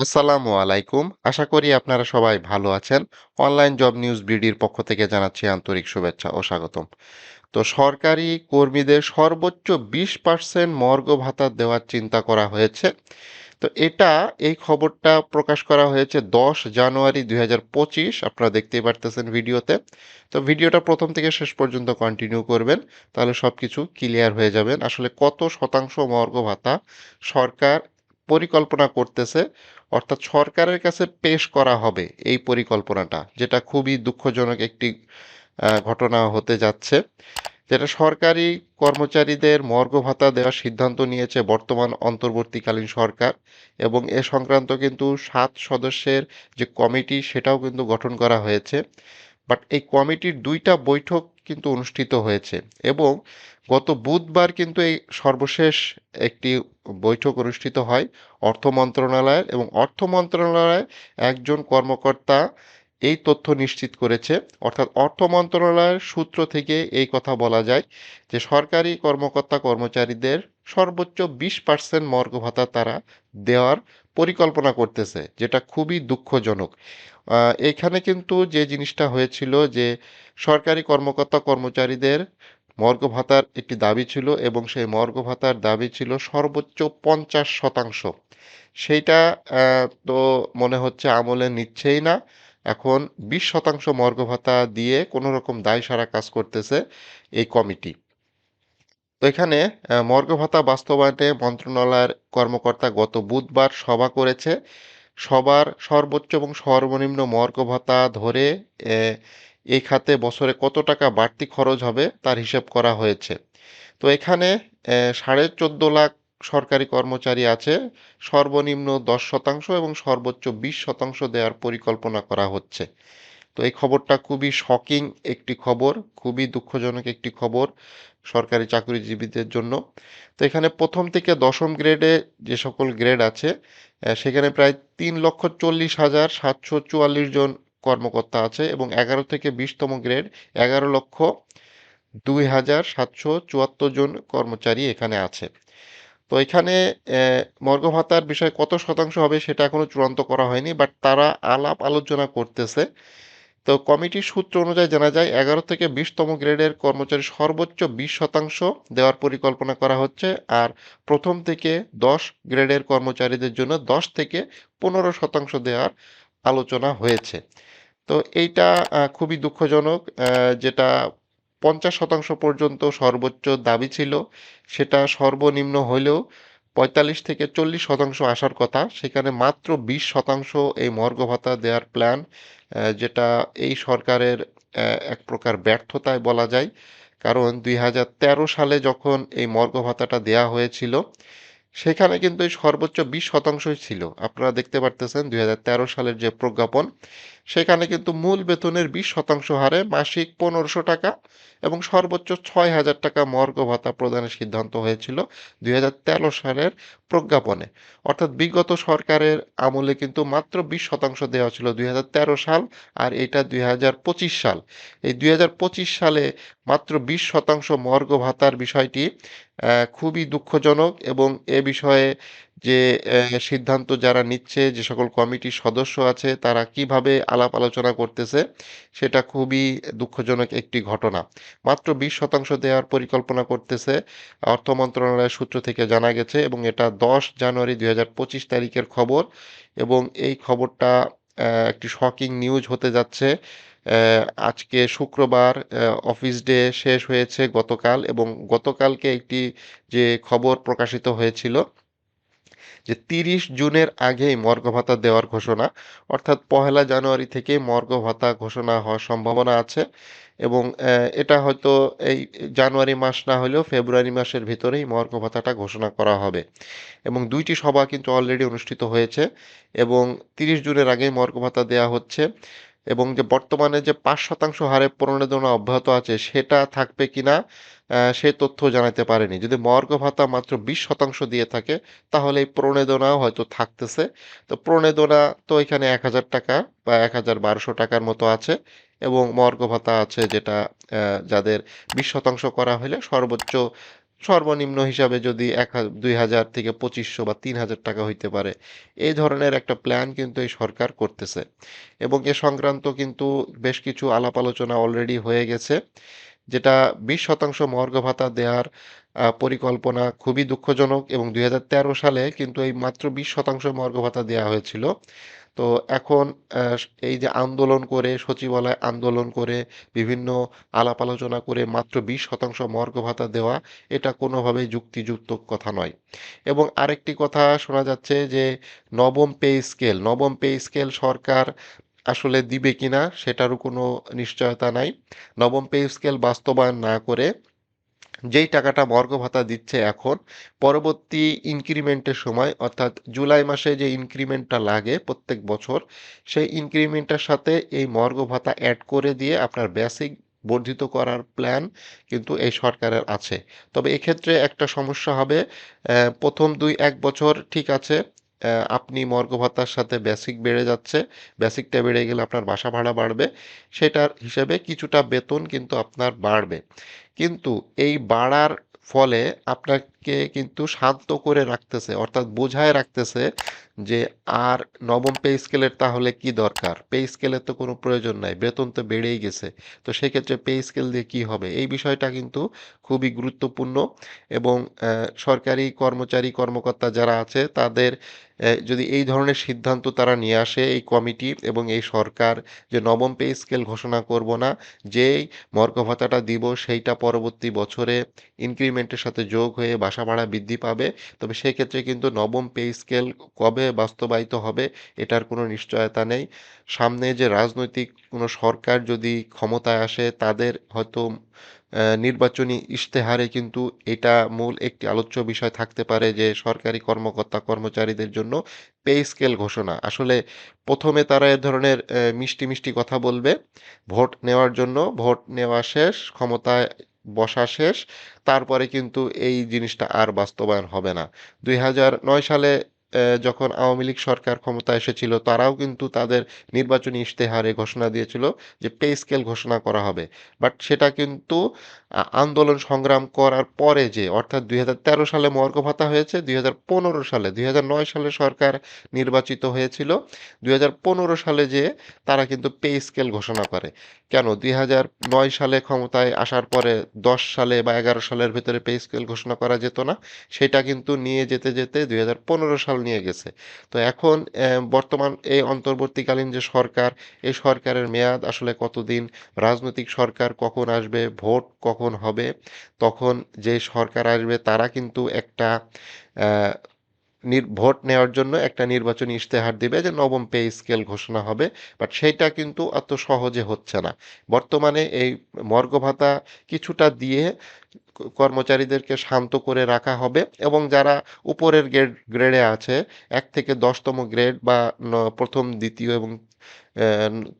আসসালামু আলাইকুম। আশা করি আপনারা সবাই ভালো আছেন। অনলাইন জব নিউজ বিডির পক্ষ থেকে জানাচ্ছি আন্তরিক শুভেচ্ছা ও স্বাগতম। তো সরকারি কর্মীদের সর্বোচ্চ 20% মর্গ ভাতা দেওয়ার চিন্তা করা হয়েছে। তো এটা, এই খবরটা প্রকাশ করা হয়েছে 10 জানুয়ারি 2025 আপনারা দেখতেই পারতেছেন ভিডিওতে। তো ভিডিওটা প্রথম থেকে শেষ পর্যন্ত কন্টিনিউ করবেন, তাহলে সব কিছু ক্লিয়ার হয়ে যাবেন। আসলে কত শতাংশ মর্গ ভাতা সরকার পরিকল্পনা করতেছে অর্থাৎ সরকারের কাছে পেশ করা হবে এই পরিকল্পনাটা, যেটা খুবই দুঃখজনক একটি ঘটনা হতে যাচ্ছে। যেটা সরকারি কর্মচারীদের মর্গ ভাতা দেওয়ার সিদ্ধান্ত নিয়েছে বর্তমান অন্তর্বর্তীকালীন সরকার এবং এ সংক্রান্ত কিন্তু সাত সদস্যের যে কমিটি সেটাও কিন্তু গঠন করা হয়েছে। বাট এই কমিটির দুইটা বৈঠক কিন্তু অনুষ্ঠিত হয়েছে এবং গত বুধবার কিন্তু এই সর্বশেষ একটি বৈঠক অনুষ্ঠিত হয় অর্থ মন্ত্রণালয়ের এবং অর্থ মন্ত্রণালয়ের একজন কর্মকর্তা এই তথ্য নিশ্চিত করেছে। অর্থাৎ অর্থ মন্ত্রণালয়ের সূত্র থেকে এই কথা বলা যায় যে সরকারি কর্মকর্তা কর্মচারীদের সর্বোচ্চ বিশ পার্সেন্ট মর্গ ভাতা তারা দেওয়ার পরিকল্পনা করতেছে, যেটা খুবই দুঃখজনক। এখানে কিন্তু যে জিনিসটা হয়েছিল যে সরকারি কর্মকর্তা কর্মচারীদের মর্গ ভাতার একটি দাবি ছিল এবং সেই মর্গ ভাতার দাবি ছিল সর্বোচ্চ পঞ্চাশ শতাংশ। সেইটা তো মনে হচ্ছে আমলে নিচ্ছেই না। এখন বিশ শতাংশ মর্গ ভাতা দিয়ে কোনো রকম দায় সারা কাজ করতেছে এই কমিটি। তো এখানে মর্গ ভাতা বাস্তবায়নে মন্ত্রণালয়ের কর্মকর্তা গত বুধবার সভা করেছে। সবার সর্বোচ্চ এবং সর্বনিম্ন মর্গ ভাতা ধরে এই খাতে বছরে কত টাকা বাড়তি খরচ হবে তার হিসাব করা হয়েছে। তো এখানে সাড়ে চোদ্দ লাখ সরকারি কর্মচারী আছে। সর্বনিম্ন দশ শতাংশ এবং সর্বোচ্চ বিশ শতাংশ দেওয়ার পরিকল্পনা করা হচ্ছে। তো এই খবরটা খুবই শকিং একটি খবর, খুবই দুঃখজনক একটি খবর সরকারি চাকরিজীবীদের জন্য। তো এখানে প্রথম থেকে দশম গ্রেডে যে সকল গ্রেড আছে সেখানে প্রায় তিন লক্ষ চল্লিশ হাজার সাতশো চুয়াল্লিশ জন কর্মকর্তা আছে এবং এগারো থেকে বিশতম গ্রেড, এগারো লক্ষ দুই হাজার সাতশো চুয়াত্তর জন কর্মচারী এখানে আছে। তো এখানে মর্গ ভাতার বিষয়ে কত শতাংশ হবে সেটা এখনও চূড়ান্ত করা হয়নি বাট তারা আলাপ আলোচনা করতেছে। তো কমিটির সূত্র অনুযায়ী জানা যায়, এগারো থেকে বিশতম গ্রেডের কর্মচারী সর্বোচ্চ বিশ শতাংশ দেওয়ার পরিকল্পনা করা হচ্ছে, আর প্রথম থেকে দশ গ্রেডের কর্মচারীদের জন্য দশ থেকে পনেরো শতাংশ দেওয়ার আলোচনা হয়েছে। তো এইটা খুবই দুঃখজনক যেটা পঞ্চাশ শতাংশ পর্যন্ত সর্বোচ্চ দাবি ছিল, সেটা সর্বনিম্ন হলেও পঁয়তাল্লিশ থেকে চল্লিশ শতাংশ আসার কথা, সেখানে মাত্র বিশ শতাংশ এই মর্গ ভাতা দেওয়ার প্ল্যান যেটা এই সরকারের এক প্রকার ব্যর্থতায় বলা যায়। কারণ দুই হাজার তেরো সালে যখন এই মর্গ ভাতাটা দেয়া হয়েছিল, সেখানে কিন্তু সর্বোচ্চ বিশ শতাংশই ছিল। আপনারা দেখতে পারতেছেন দুই হাজার তেরো সালের যে প্রজ্ঞাপন সেখানে কিন্তু মূল বেতনের বিশ শতাংশ হারে মাসিক পনেরোশো টাকা এবং সর্বোচ্চ ছয় হাজার টাকা মর্গ ভাতা প্রদানের সিদ্ধান্ত হয়েছিল দুই হাজার তেরো সালের প্রজ্ঞাপনে। অর্থাৎ বিগত সরকারের আমলে কিন্তু মাত্র বিশ শতাংশ দেওয়া ছিল দুই হাজার তেরো সাল আর এটা দুই হাজার পঁচিশ সাল। এই দুই হাজার পঁচিশ সালে মাত্র বিশ শতাংশ মর্গ ভাতার বিষয়টি খুবই দুঃখজনক এবং এ বিষয়ে যে সিদ্ধান্ত যারা নিচ্ছে, যে সকল কমিটির সদস্য আছে, তারা কীভাবে আলাপ আলোচনা করতেছে, সেটা খুবই দুঃখজনক একটি ঘটনা। মাত্র বিশ শতাংশ দেওয়ার পরিকল্পনা করতেছে অর্থ মন্ত্রণালয়ের সূত্র থেকে জানা গেছে এবং এটা দশ জানুয়ারি দুই হাজার পঁচিশ তারিখের খবর এবং এই খবরটা একটি শকিং নিউজ হতে যাচ্ছে। আজকে শুক্রবার অফিস ডে শেষ হয়েছে গতকাল এবং গতকালকে একটি যে খবর প্রকাশিত হয়েছিল যে তিরিশ জুনের আগেই মর্গ ভাতা দেওয়ার ঘোষণা, অর্থাৎ পহেলা জানুয়ারি থেকে মর্গ ভাতা ঘোষণা হওয়ার সম্ভাবনা আছে এবং এটা হয়তো এই জানুয়ারি মাস না হলেও ফেব্রুয়ারি মাসের ভিতরেই মর্গ ভাতাটা ঘোষণা করা হবে। এবং দুইটি সভা কিন্তু অলরেডি অনুষ্ঠিত হয়েছে এবং তিরিশ জুনের আগেই মর্গ ভাতা দেওয়া হচ্ছে এবং যে বর্তমানে যে পাঁচ শতাংশ হারে প্রণোদনা অব্যাহত আছে সেটা থাকবে কিনা সে তথ্য জানাতে পারেনি। যদি মর্গ ভাতা মাত্র বিশ শতাংশ দিয়ে থাকে, তাহলে এই প্রণোদনাও হয়তো থাকতেছে। তো প্রণোদনা তো এখানে এক হাজার টাকা বা এক হাজার বারোশো টাকার মতো আছে এবং মর্গ ভাতা আছে যেটা যাদের বিশ শতাংশ করা হলে সর্বোচ্চ, সর্বনিম্ন হিসাবে যদি এক দুই হাজার থেকে পঁচিশশো বা তিন হাজার টাকা হইতে পারে। এই ধরনের একটা প্ল্যান কিন্তু এই সরকার করতেছে। এবং এ সংক্রান্ত কিন্তু বেশ কিছু আলাপ আলোচনা অলরেডি হয়ে গেছে। যেটা বিশ শতাংশ মর্গ ভাতা দেওয়ার পরিকল্পনা খুবই দুঃখজনক এবং দু হাজার তেরো সালে কিন্তু এই মাত্র বিশ শতাংশ মর্গ ভাতা দেওয়া হয়েছিল। তো এখন এই যে আন্দোলন করে, সচিবালয় আন্দোলন করে, বিভিন্ন আলাপ আলোচনা করে মাত্র বিশ শতাংশ মর্গ ভাতা দেওয়া, এটা কোনোভাবেই যুক্তিযুক্ত কথা নয়। এবং আরেকটি কথা শোনা যাচ্ছে যে নবম পে স্কেল, নবম পে স্কেল সরকার আসলে দিবে কিনা সেটারও কোনো নিশ্চয়তা নাই। নবম পে স্কেল বাস্তবায়ন না করে যেই টাকাটা মর্গ ভাতা দিচ্ছে এখন, পরবর্তী ইনক্রিমেন্টের সময়, অর্থাৎ জুলাই মাসে যে ইনক্রিমেন্টটা লাগে প্রত্যেক বছর, সেই ইনক্রিমেন্টের সাথে এই মর্গ ভাতা অ্যাড করে দিয়ে আপনার বেসিক বর্ধিত করার প্ল্যান কিন্তু এই সরকারের আছে। তবে এক্ষেত্রে একটা সমস্যা হবে প্রথম দুই এক বছর ঠিক আছে আপনি মর্গ ভাতার সাথে বেসিক বেড়ে যাচ্ছে। বেসিকটা বেড়ে গেলে আপনার বাসা ভাড়া বাড়বে। সেটার হিসেবে কিছুটা বেতন কিন্তু আপনার বাড়বে। কিন্তু এই বাড়ার ফলে আপনাকে কিন্তু শান্ত করে রাখতেছে, অর্থাৎ বোঝায় রাখতেছে যে, আর নবম পে স্কেলের তাহলে কি দরকার? পে স্কেলের তো কোনো প্রয়োজন নাই, বেতন তো বেড়েই গেছে। তো সেক্ষেত্রে পে স্কেল দিয়ে কি হবে? এই বিষয়টা কিন্তু খুবই গুরুত্বপূর্ণ এবং সরকারি কর্মচারী, কর্মকর্তা যারা আছে, তাদের যদি এই ধরনের সিদ্ধান্ত তারা নিয়ে আসে, এই কমিটি এবং এই সরকার যে, নবম পে স্কেল ঘোষণা করব না, যেই মর্গ ভাতাটা দিব, সেইটা পরবর্তী বছরে ইনক্রিমেন্টের সাথে যোগ হয়ে বাসা ভাড়া বৃদ্ধি পাবে। তবে সেক্ষেত্রে কিন্তু নবম পে স্কেল কবে বাস্তবায়িত হবে, এটার কোনো নিশ্চয়তা নেই। সামনে যে রাজনৈতিক কোনো সরকার যদি ক্ষমতায় আসে, তাদের হয়তো নির্বাচনী ইশতেহারে কিন্তু এটা মূল একটি আলোচ্য বিষয় থাকতে পারে যে সরকারি কর্মকর্তা কর্মচারীদের জন্য পে স্কেল ঘোষণা। আসলে প্রথমে তারা এ ধরনের মিষ্টি মিষ্টি কথা বলবে, ভোট নেওয়ার জন্য, ভোট নেওয়া শেষ, ক্ষমতায় বসা শেষ, তারপরে কিন্তু এই জিনিসটা আর বাস্তবায়ন হবে না। দুই হাজার নয় সালে যখন আওয়ামী লীগ সরকার ক্ষমতায় এসেছিল, তারাও কিন্তু তাদের নির্বাচনী ইশতেহারে ঘোষণা দিয়েছিল যে পে স্কেল ঘোষণা করা হবে। বাট সেটা কিন্তু আন্দোলন সংগ্রাম করার পরে যে, অর্থাৎ দুই হাজার তেরো সালে মর্গ ভাতা হয়েছে, দুই হাজার পনেরো সালে, দুই হাজার নয় সালে সরকার নির্বাচিত হয়েছিল, দুই হাজার পনেরো সালে যে, তারা কিন্তু পে স্কেল ঘোষণা করে। কেন? দুই হাজার নয় সালে ক্ষমতায় আসার পরে দশ সালে বা এগারো সালের ভিতরে পে স্কেল ঘোষণা করা যেত না। সেটা কিন্তু নিয়ে যেতে যেতে দুই হাজার পনেরো সাল নিয়ে গেছে। তো এখন বর্তমান এই অন্তর্বর্তীকালীন যে সরকার, এই সরকারের মেয়াদ আসলে কতদিন, রাজনৈতিক সরকার কখন আসবে, ভোট কখন হবে, তখন যে সরকার আসবে তারা কিন্তু একটা ভোট নেওয়ার জন্য একটা নির্বাচনী ইশতেহার দিবে যে নবম পে স্কেল ঘোষণা হবে, বাট সেইটা কিন্তু অত সহজে হচ্ছে না। বর্তমানে এই মর্গ ভাতা কিছুটা দিয়ে কর্মচারীদেরকে শান্ত করে রাখা হবে এবং যারা উপরের গ্রেড, গ্রেডে আছে, এক থেকে দশতম গ্রেড বা প্রথম, দ্বিতীয় এবং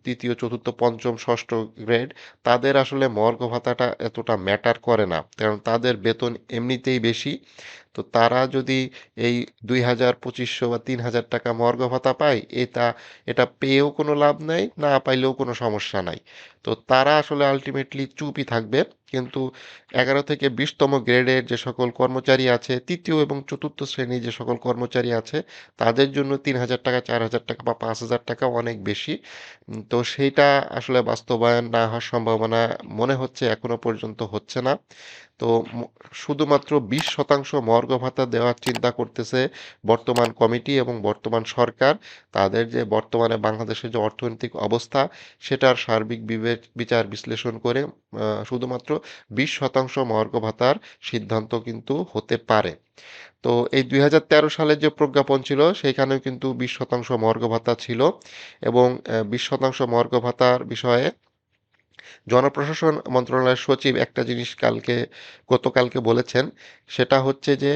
তৃতীয়, চতুর্থ, পঞ্চম, ষষ্ঠ গ্রেড, তাদের আসলে মর্গ ভাতাটা এতটা ম্যাটার করে না। কারণ তাদের বেতন এমনিতেই বেশি। তো তারা যদি এই দুই হাজার পঁচিশশো বা তিন হাজার টাকা মর্গ ভাতা পায়, এটা এটা পেয়েও কোনো লাভ নাই, না পাইলেও কোনো সমস্যা নাই। তো তারা আসলে আলটিমেটলি চুপই থাকবে। কিন্তু এগারো থেকে বিশতম গ্রেডের যে সকল কর্মচারী আছে, তৃতীয় এবং চতুর্থ শ্রেণির যে সকল কর্মচারী আছে, তাদের জন্য তিন হাজার টাকা, চার হাজার টাকা বা পাঁচ হাজার টাকা অনেক বেশি। তো সেইটা আসলে বাস্তবায়ন না হওয়ার সম্ভাবনা মনে হচ্ছে, এখনও পর্যন্ত হচ্ছে না। তো শুধুমাত্র বিশ শতাংশ মর্গ ভাতা দেওয়ার চিন্তা করতেছে বর্তমান কমিটি এবং বর্তমান সরকার। তাদের যে বর্তমানে বাংলাদেশের যে অর্থনৈতিক অবস্থা, সেটার সার্বিক বিবেচ, বিচার বিশ্লেষণ করে শুধুমাত্র বিশ শতাংশ মর্গ ভাতার সিদ্ধান্ত কিন্তু হতে পারে। তো এই দুই হাজার তেরো সালের যে প্রজ্ঞাপন ছিল সেইখানেও কিন্তু বিশ শতাংশ মর্গ ভাতা ছিল এবং বিশ শতাংশ মর্গ ভাতার বিষয়ে জনপ্রশাসন মন্ত্রণালয়ের সচিব একটা জিনিস কালকে, গতকালকে বলেছেন, সেটা হচ্ছে যে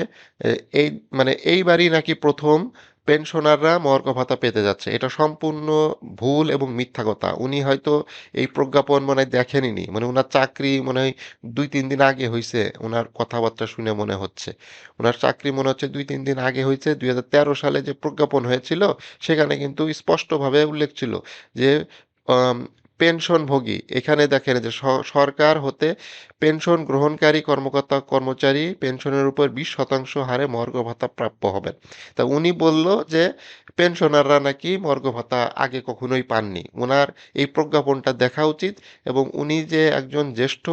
এই মানে এইবারই নাকি প্রথম পেনশনাররা মর্গ ভাতা পেতে যাচ্ছে। এটা সম্পূর্ণ ভুল এবং মিথ্যা কথা। উনি হয়তো এই প্রজ্ঞাপন মনে হয় দেখেনি মানে ওনার চাকরি মনে হয় দুই, তিন দিন আগে হয়েছে ওনার কথাবার্তা শুনে মনে হচ্ছে। ওনার চাকরি মনে হচ্ছে দুই, তিন দিন আগে হয়েছে দুই হাজার তেরো সালে যে প্রজ্ঞাপন হয়েছিল, সেখানে কিন্তু স্পষ্টভাবে উল্লেখ ছিল যে পেনশনভোগী এখানে দেখেন যে সরকার হতে পেনশন গ্রহণকারী কর্মকর্তা কর্মচারী পেনশনের উপর ২০ শতাংশ হারে মর্গ ভাতা প্রাপ্য হবেন। তা উনি বলল যে পেনশনাররা নাকি মর্গ ভাতা আগে কখনোই পাননি। ওনার এই প্রজ্ঞাপনটা দেখা উচিত এবং উনি যে একজন জ্যেষ্ঠ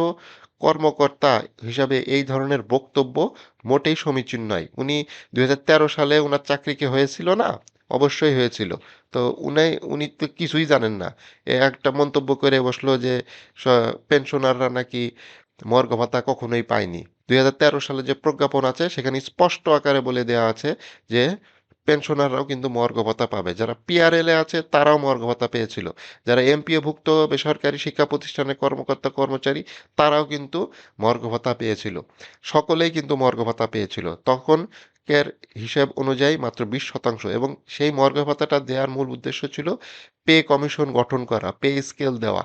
কর্মকর্তা হিসাবে এই ধরনের বক্তব্য মোটেই সমীচীন নয়। উনি ২০১৩ সালে ওনার চাকরি কি হয়েছিল না? অবশ্যই হয়েছিল। তো উনাই, উনি তো কিছুই জানেন না। একটা মন্তব্য করে বসল যে পেনশনাররা নাকি মর্গ ভাতা কখনোই পায়নি। ২০১৩ সালে যে প্রজ্ঞাপন আছে, সেখানে স্পষ্ট আকারে বলে দেওয়া আছে যে, পেনশনাররাও কিন্তু মর্গ ভাতা পাবে। যারা পিআরএল এ আছে, তারাও মর্গ ভাতা পেয়েছিল। যারা এমপিওভুক্ত বেসরকারি শিক্ষা প্রতিষ্ঠানের কর্মকর্তা, কর্মচারী, তারাও কিন্তু মর্গ ভাতা পেয়েছিল। সকলেই কিন্তু মর্গ ভাতা পেয়েছিল। তখনকের হিসাব অনুযায়ী মাত্র ২০ শতাংশ এবং সেই মর্গ ভাতাটা দেওয়ার মূল উদ্দেশ্য ছিল পে কমিশন গঠন করা, পে স্কেল দেওয়া।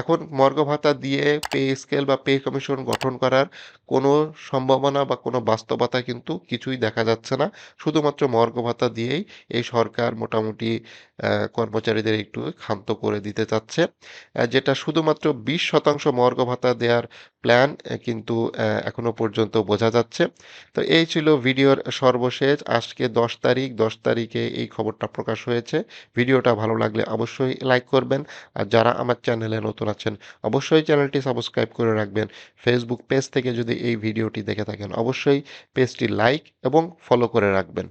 এখন মর্গ ভাতা দিয়ে পে স্কেল বা পে কমিশন গঠন করার কোনো সম্ভাবনা বা কোনো বাস্তবতা কিন্তু কিছুই দেখা যাচ্ছে না। শুধুমাত্র মর্গ ভাতা দিয়েই এই সরকার মোটামুটি কর্মচারীদের একটু ক্ষান্ত করে দিতে চাচ্ছে। যেটা শুধুমাত্র ২০ শতাংশ মর্গ ভাতা দেওয়ার প্ল্যান কিন্তু এখনও পর্যন্ত বোঝা যাচ্ছে। তো এই ছিল ভিডিওর সর্বশেষ আজকে ১০ তারিখ। ১০ তারিখে এই খবরটা প্রকাশ হয়েছে। ভিডিওটা ভালো লাগলে অবশ্যই লাইক করবেন। আর যারা আমার চ্যানেলে নতুন আছেন, অবশ্যই চ্যানেলটি সাবস্ক্রাইব করে রাখবেন। ফেসবুক পেজ থেকে যদি এই ভিডিওটি দেখে থাকেন, অবশ্যই পেজটি লাইক এবং ফলো করে রাখবেন।